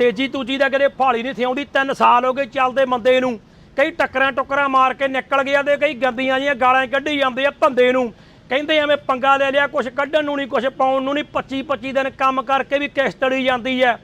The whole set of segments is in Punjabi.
ਤੇਜੀ ਤੂਜੀ ਦਾ ਕਦੇ ਫਾਲੀ ਨਹੀਂ ਥਿਆਉਂਦੀ 3 ਸਾਲ ਹੋ ਗਏ ਚੱਲਦੇ ਮੰਦੇ ਨੂੰ। ਕਈ ਟੱਕਰਾਂ ਟੁੱਕਰਾਂ ਮਾਰ ਕੇ ਨਿਕਲ ਗਿਆ ਤੇ ਕਈ ਗੰਦੀਆਂ ਜੀਆਂ ਗਾਲਾਂ ਕੱਢੀ ਜਾਂਦੇ ਆ ਧੰਦੇ ਨੂੰ। ਕਹਿੰਦੇ ਐਵੇਂ ਪੰਗਾ ਲੈ ਲਿਆ, ਕੁਛ ਕੱਢਣ ਨੂੰ ਨਹੀਂ, ਕੁਛ ਪਾਉਣ ਨੂੰ ਨਹੀਂ 25 25 ਦਿਨ ਕੰਮ ਕਰਕੇ ਵੀ ਕਿਸ਼ਤੜੀ ਜਾਂਦੀ ਹੈ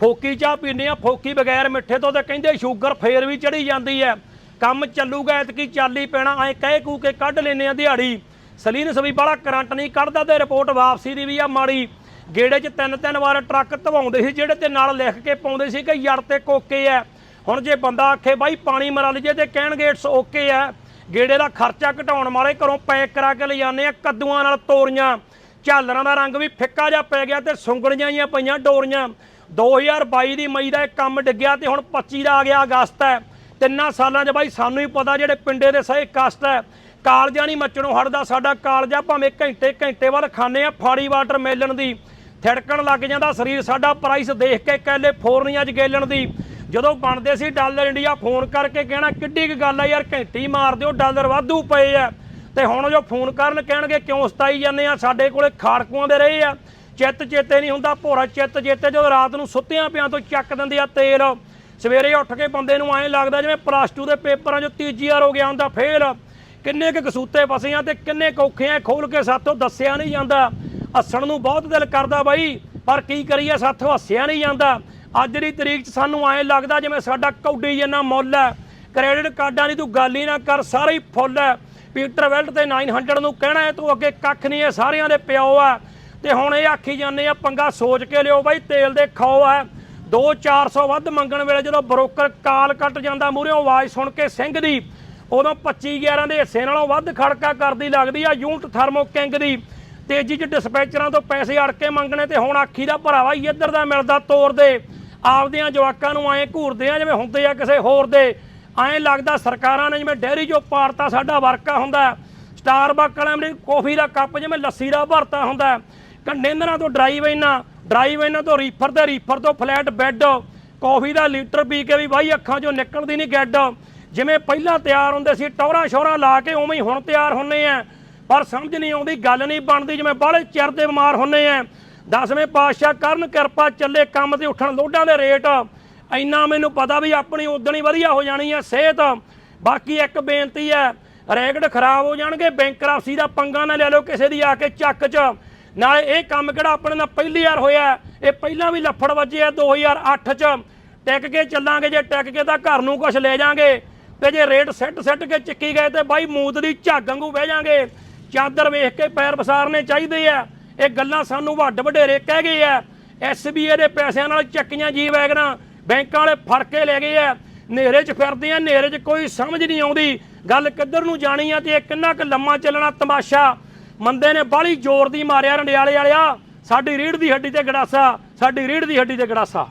ਫੋਕੀ ਚਾਹ ਪੀਂਦੇ ਆ, ਫੋਕੀ ਬਗੈਰ ਮਿੱਠੇ ਤੋਂ ਤੇ ਕਹਿੰਦੇ ਸ਼ੂਗਰ ਫੇਰ ਵੀ ਚੜੀ ਜਾਂਦੀ ਹੈ ਕੰਮ ਚੱਲੂਗਾ, ਐਤਕੀ ਚੱਲ ਹੀ ਪੈਣਾ, ਐ ਕਹਿ ਕੂ ਕੇ ਕੱਢ ਲੈਨੇ ਆ ਦਿਹਾੜੀ। ਸਲੀਨ ਸਵੀ ਬਾਲਾ ਕਰੰਟ ਨਹੀਂ ਕੱਢਦਾ ਤੇ ਰਿਪੋਰਟ ਵਾਪਸੀ ਦੀ ਵੀ ਆ ਮਾੜੀ। ਗੇੜੇ 'ਚ ਤਿੰਨ ਤਿੰਨ ਵਾਰ ਟਰੱਕ ਧਵਾਉਂਦੇ ਸੀ, ਜਿਹੜੇ ਤੇ ਨਾਲ ਲਿਖ ਕੇ ਪਾਉਂਦੇ ਸੀ ਕਿ ਯੜ ਤੇ ਕੋਕੇ ਆ ਹੁਣ ਜੇ ਬੰਦਾ ਆਖੇ, ਬਾਈ, ਪਾਣੀ ਮਰਾ ਲਈਏ ਤੇ ਕਹਿਣਗੇ ਇਟਸ ਓਕੇ ਆ ਗੇੜੇ ਦਾ ਖਰਚਾ ਘਟਾਉਣ ਵਾਲੇ ਘਰੋਂ ਪੈਕ ਕਰਾ ਕੇ ਲਿਜਾਨੇ ਆ, ਕੱਦੂਆਂ ਨਾਲ ਤੋਰੀਆਂ। ਝਾਲਰਾਂ ਦਾ ਰੰਗ ਵੀ ਫਿੱਕਾ ਜਿਹਾ ਪੈ ਗਿਆ ਤੇ ਸੁੰਗੜੀਆਂ ਜੀਆਂ ਪਈਆਂ ਡੋਰੀਆਂ। 2022 ਦੀ ਮਈ ਦਾ ਇਹ ਕੰਮ ਡਿੱਗਿਆ ਤੇ ਹੁਣ 25 ਦਾ ਆ ਗਿਆ ਅਗਸਤ ਹੈ ਤਿੰਨਾਂ ਸਾਲਾਂ 'ਚ ਬਾਈ, ਸਾਨੂੰ ਹੀ ਪਤਾ ਜਿਹੜੇ ਪਿੰਡੇ ਦੇ ਸਹੀ ਕਸ਼ਟ ਹੈ ਕਾਲਜਾ ਨਹੀਂ ਮੱਚਣੋਂ ਹਟਦਾ ਸਾਡਾ ਕਾਲਜਾ ਭਾਵੇਂ ਘੰਟੇ ਘੰਟੇ ਬਾਅਦ ਖਾਣੇ ਆ ਫਾੜੀ ਵਾਟਰ ਮੇਲਣ ਦੀ। ਥਿੜਕਣ ਲੱਗ ਜਾਂਦਾ, ਸਰੀਰ ਸਾਡਾ ਪ੍ਰਾਈਸ ਦੇਖ ਕੇ ਕੈਲੀਫੋਰਨੀਆ 'ਚ ਗੇਲਣ ਦੀ। ਜਦੋਂ ਬਣਦੇ ਸੀ ਡਾਲਰ ਇੰਡੀਆ, ਫੋਨ ਕਰਕੇ ਕਹਿਣਾ, ਕਿੱਡੀ ਕੁ ਗੱਲ ਆ ਯਾਰ, ਘੰਟੀ ਮਾਰ ਦਿਓ, ਡਾਲਰ ਵਾਧੂ ਪਏ ਆ। ਤੇ ਹੁਣ ਜੋ ਫੋਨ ਕਰਨ ਕਹਿਣਗੇ, ਕਿਉਂ ਸਤਾਈ ਜਾਂਦੇ ਆ? ਸਾਡੇ ਕੋਲੇ ਖਾੜਕੂਆਂ ਦੇ ਰਹੇ ਆ। ਚਿੱਤ ਚੇਤੇ ਨਹੀਂ ਹੁੰਦਾ, ਭੋਰਾ ਚਿੱਤ ਚੇਤੇ, ਜਦੋਂ ਰਾਤ ਨੂੰ ਸੁੱਤਿਆਂ ਪਿਆਂ ਤੋਂ ਚੱਕ ਦਿੰਦੇ ਆ ਤੇਲ। ਸਵੇਰੇ ਉੱਠ ਕੇ ਬੰਦੇ ਨੂੰ ਐਂ ਲੱਗਦਾ ਜਿਵੇਂ ਪਲੱਸ 2 ਦੇ ਪੇਪਰਾਂ 'ਚ ਤੀਜੀ ਵਾਰ ਹੋ ਗਿਆ ਹੁੰਦਾ, ਫੇਲ। ਕਿੰਨੇ ਕੁ ਕਸੂਤੇ ਫਸੇ ਆ ਤੇ ਕਿੰਨੇ ਕੌਖੇ ਆ, ਖੋਲ ਕੇ ਸਾਥੋਂ ਦੱਸਿਆ ਨਹੀਂ ਜਾਂਦਾ। ਹੱਸਣ ਨੂੰ ਬਹੁਤ ਦਿਲ ਕਰਦਾ ਬਾਈ, ਪਰ ਕੀ ਕਰੀਏ, ਸਾਥੋਂ ਹੱਸਿਆ ਨਹੀਂ ਜਾਂਦਾ। ਅੱਜ ਦੀ ਤਰੀਕ 'ਚ ਸਾਨੂੰ ਐਂ ਲੱਗਦਾ ਜਿਵੇਂ ਸਾਡਾ ਕੌਡੀ ਜਿੰਨਾ ਮੁੱਲ ਹੈ। ਕ੍ਰੈਡਿਟ ਕਾਰਡਾਂ ਦੀ ਤੂੰ ਗੱਲ ਹੀ ਨਾ ਕਰ, ਸਾਰੇ ਹੀ ਫੁੱਲ ਹੈ। ਪੀਟਰ ਵੈਲਟ ਤੇ 900 ਨੂੰ ਕਹਿਣਾ ਹੈ, ਤੂੰ ਅੱਗੇ ਕੱਖ ਨਹੀਂ ਹੈ, ਸਾਰਿਆਂ ਦੇ ਪਿਓ ਆ ਤੇ ਹੁਣ ਇਹ ਆਖੀ ਜਾਂਦੇ ਆ, ਪੰਗਾ ਸੋਚ ਕੇ ਲਿਓ ਬਾਈ, ਤੇਲ ਦੇ ਖਾਓ ਆ 2-400 ਵੱਧ ਮੰਗਣ ਵੇਲੇ ਜਦੋਂ ਬ੍ਰੋਕਰ ਕਾਲ ਕੱਟ ਜਾਂਦਾ, ਮੂਹਰੇ ਆਵਾਜ਼ ਸੁਣ ਕੇ ਸਿੰਘ ਦੀ, ਉਦੋਂ 25-11 ਦੇ ਹਿੱਸੇ ਨਾਲੋਂ ਵੱਧ ਖੜਕਾ ਕਰਦੀ ਲੱਗਦੀ ਆ, ਯੂਨਿਟ ਥਰਮੋ ਕਿੰਗ ਦੀ। ਤੇਜ਼ੀ 'ਚ ਡਿਸਪੈਚਰਾਂ ਤੋਂ ਪੈਸੇ ਅੜ ਕੇ ਮੰਗਣੇ ਤੇ ਹੁਣ ਆਖੀ ਦਾ ਭਰਾਵਾ ਹੀ ਇੱਧਰ ਦਾ ਮਿਲਦਾ ਤੋਰ ਦੇ। ਆਪਦਿਆਂ ਜਵਾਕਾਂ ਨੂੰ ਐਂ ਘੂਰਦੇ ਆ ਜਿਵੇਂ ਹੁੰਦੇ ਆ ਕਿਸੇ ਹੋਰ ਦੇ। ਐਂ ਲੱਗਦਾ ਸਰਕਾਰਾਂ ਨੇ ਜਿਵੇਂ ਡੈਰੀ 'ਚੋਂ ਪਾਰਤਾ ਸਾਡਾ ਵਰਕਾ ਹੁੰਦਾ। ਸਟਾਰਬਕ ਵਾਲਿਆਂ ਨੇ ਕੌਫੀ ਦਾ ਕੱਪ ਜਿਵੇਂ ਲੱਸੀ ਦਾ ਭਰਤਾ ਹੁੰਦਾ। ਕੰਟੇਨਰਾਂ ਤੋਂ ਡਰਾਈਵ ਇਨਾਂ ਡਰਾਈਵ ਇਨਾਂ ਤੋਂ ਰੀਫਰ ਤੇ ਰੀਫਰ ਤੋਂ ਫਲੈਟ ਬੈੱਡ। ਕੌਫੀ ਦਾ ਲੀਟਰ ਪੀ ਕੇ ਵੀ ਬਾਈ ਅੱਖਾਂ 'ਚੋਂ ਨਿਕਲਦੀ ਨਹੀਂ ਗੱਡ। ਜਿਵੇਂ ਪਹਿਲਾਂ ਤਿਆਰ ਹੁੰਦੇ ਸੀ ਟੌਰਾਂ ਸ਼ੋਰਾਂ ਲਾ ਕੇ ਉਵੇਂ ਹੀ ਹੁਣ ਤਿਆਰ ਹੁੰਨੇ ਆ। ਪਰ ਸਮਝ ਨਹੀਂ ਆਉਂਦੀ, ਗੱਲ ਨਹੀਂ ਬਣਦੀ, ਜਿਵੇਂ ਬਾਹਲੇ ਚਿਰ ਦੇ ਬਿਮਾਰ ਹੁੰਨੇ ਆ। ਦਸਵੇਂ ਪਾਤਸ਼ਾਹ ਕਰਨ ਕਿਰਪਾ ਚੱਲੇ ਕੰਮ ਤੇ ਉੱਠਣ ਲੋਡਾਂ ਦੇ ਰੇਟ। ਇੰਨਾ ਮੈਨੂੰ ਪਤਾ ਵੀ ਆਪਣੀ ਉਦਣ ਹੀ ਵਧੀਆ ਹੋ ਜਾਣੀ ਹੈ ਸਿਹਤ। ਬਾਕੀ ਇੱਕ ਬੇਨਤੀ ਹੈ ਰੈਕਡ ਖਰਾਬ ਹੋ ਜਾਣਗੇ ਬੈਂਕਰਪਸੀ ਦਾ ਪੰਗਾ ਨਾ ਲੈ ਲਓ ਕਿਸੇ ਦੀ ਆ ਕੇ ਚੱਕ 'ਚ। ਨਾਲੇ ਇਹ ਕੰਮ ਕਿਹੜਾ ਆਪਣੇ ਨਾਲ ਪਹਿਲੀ ਵਾਰ ਹੋਇਆ, ਇਹ ਪਹਿਲਾਂ ਵੀ ਲੱਫੜ ਵੱਜੇ ਆ 2008 'ਚ। ਟਿਕ ਕੇ ਚੱਲਾਂਗੇ, ਜੇ ਟਿਕ ਕੇ ਤਾਂ ਘਰ ਨੂੰ ਕੁਝ ਲੈ ਜਾਾਂਗੇ। ਤੇ ਜੇ ਰੇਟ ਸੈੱਟ ਸੈੱਟ ਕੇ ਚੱਕੀ ਗਏ ਤੇ ਬਾਈ ਮੂਤ ਦੀ ਝੱਗ ਵਾਂਗੂ ਬਹਿ ਜਾਾਂਗੇ। ਚਾਦਰ ਵੇਖ ਕੇ ਪੈਰ ਵਸਾਰਨੇ ਚਾਹੀਦੇ ਆ। ਇਹ ਗੱਲਾਂ ਸਾਨੂੰ ਵੱਡ ਵਡੇਰੇ ਕਹਿ ਗਏ ਆ। ਐਸਬੀਏ ਦੇ ਪੈਸਿਆਂ ਨਾਲ ਚੱਕੀਆਂ ਜੀ ਵੈਗਨਾਂ ਬੈਂਕਾਂ ਵਾਲੇ ਫੜ ਕੇ ਲੈ ਗਏ ਆ। ਨੇਰੇ 'ਚ ਫਿਰਦੇ ਆ ਨੇਰੇ 'ਚ ਕੋਈ ਸਮਝ ਨਹੀਂ ਆਉਂਦੀ। ਗੱਲ ਕਿੱਧਰ ਨੂੰ ਜਾਣੀ ਆ ਤੇ ਇਹ ਕਿੰਨਾ ਕੁ ਲੰਮਾ ਚੱਲਣਾ ਤਮਾਸ਼ਾ। ਮੰਦੇ ਨੇ ਬਾਹਲੀ ਜ਼ੋਰ ਦੀ ਮਾਰਿਆ ਰੰਡਿਆਲੇ ਵਾਲਿਆ। ਸਾਡੀ ਰੀੜ ਦੀ ਹੱਡੀ ਤੇ ਗੜਾਸਾ, ਸਾਡੀ ਰੀੜ ਦੀ ਹੱਡੀ ਤੇ ਗੜਾਸਾ।